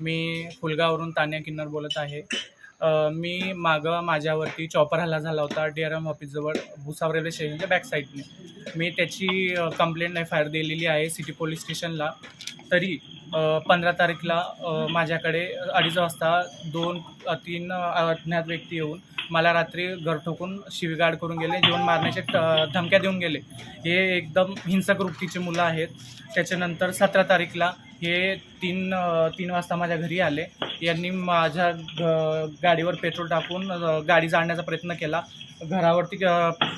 मी फुलगाववरून तान्या किन्नर बोलत आहे. मी मागं माझ्यावरती चॉपर हल्ला झाला होता डी आर एम ऑफिसजवळ भुसाव रेल्वे स्टेशनच्या बॅक साईडने मी त्याची कंप्लेंट एफ आय आर दिलेली आहे सिटी पोलीस स्टेशनला तरी पंधरा तारीखला माझ्याकडे अडीच वाजता दोन तीन अज्ञात व्यक्ती येऊन मला रात्री घर ठोकून शिवीगाळ करून गेले जीवन मारण्याचे धमक्या देऊन गेले. हे एकदम हिंसक वृत्तीचे मुलं आहेत. त्याच्यानंतर सतरा तारीखला हे तीन तीन वाजता माझ्या घरी आले. यांनी माझ्या गाडीवर पेट्रोल टाकून गाडी जाळण्याचा प्रयत्न केला. घरावरती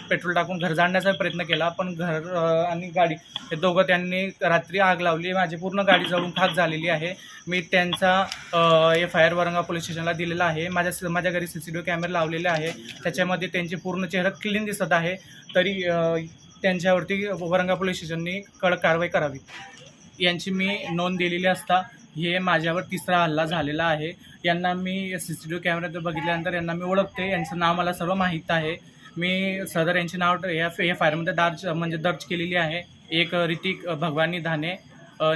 पेट्रोल टाकून घर जाळण्याचा प्रयत्न केला. पण घर आणि गाडी हे दोघं त्यांनी रात्री आग लावली. माझी पूर्ण गाडी जळून खाक झालेली आहे. मी त्यांचा एफ आय आर वरंगा पोलीस स्टेशनला दिलेला आहे. माझ्या माझ्या घरी सी सी टी व्ही कॅमेरे लावलेले आहे. त्याच्यामध्ये त्यांचे पूर्ण चेहरा क्लीन दिसत आहे. तरी त्यांच्यावरती वरंगा पोलीस स्टेशननी कडक कारवाई करावी. यांची मी नोंद दिलेली असता हे माझ्यावर तिसरा हल्ला झालेला आहे. यांना मी सी सी टी व्ही कॅमेऱ्यात बघितल्यानंतर यांना मी ओळखते यांचं नाव मला सर्व माहीत आहे. मी सदर यांचे नाव एफ एफ आय आरमध्ये दर्ज म्हणजे दर्ज केलेली आहे. एक ऋतिक भगवानी धाने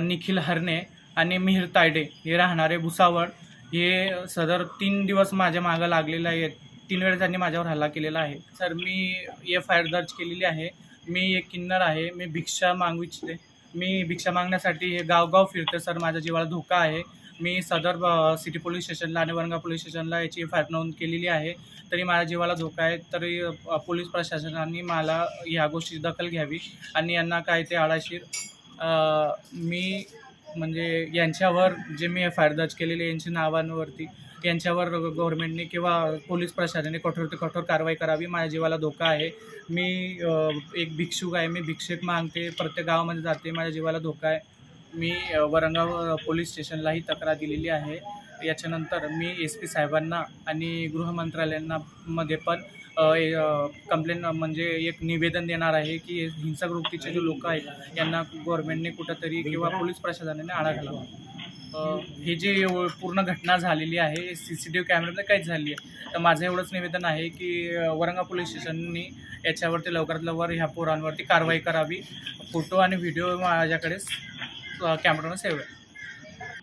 निखिल हरणे आणि मिहिर तायडे हे राहणारे भुसावळ. हे सदर तीन दिवस माझ्या मागं लागलेले आहेत तीन वेळेस त्यांनी माझ्यावर हल्ला केलेला आहे. सर मी एफ आय आर दर्ज केलेली आहे. मी एक किन्नर आहे. मी भिक्षा मागू इच्छिते. मी भिक्षा मागण्यासाठी हे गावगाव फिरते सर. माझ्या जीवाला धोका आहे. मी सदर सिटी पोलीस स्टेशनला आणि वरंगा पोलीस स्टेशनला याची एफ आय आर नोंद केलेली आहे. तरी माझ्या जीवाला धोका आहे. तरी पोलीस प्रशासनाने मला ह्या गोष्टीची दखल घ्यावी आणि यांना काय ते आळाशीर मी म्हणजे यांच्यावर जे मी एफ आय आर दर्ज केलेले यांच्या नावांवरती यांच्यावर गव्हर्नमेंटने किंवा पोलीस प्रशासनाने कठोर ते कठोर कारवाई करावी. माझ्या जीवाला धोका आहे. मी एक भिक्षुक आहे. मी भिक्षेक मागते. प्रत्येक गावामध्ये जाते. माझ्या जीवाला धोका आहे. मी वरंगाव पोलीस स्टेशनलाही तक्रार दिलेली आहे. याच्यानंतर मी एस पी साहेबांना आणि गृहमंत्रालयांना मध्ये पण कंप्लेंट म्हणजे एक निवेदन देणार आहे की हिंसक वृत्तीचे जे लोक आहेत यांना गव्हर्नमेंटने कुठंतरी किंवा पोलीस प्रशासनाने आळा घालावा. ही जी पूर्ण घटना झालेली आहे सी सी टी व्ही कॅमेऱ्यामध्ये काहीच झाली आहे. तर माझं एवढंच निवेदन आहे की वरंगा पोलीस स्टेशननी याच्यावरती लवकरात लवकर ह्या पोरांवरती कारवाई करावी. फोटो आणि व्हिडिओ माझ्याकडे कॅमेरानं सेव्ह आहे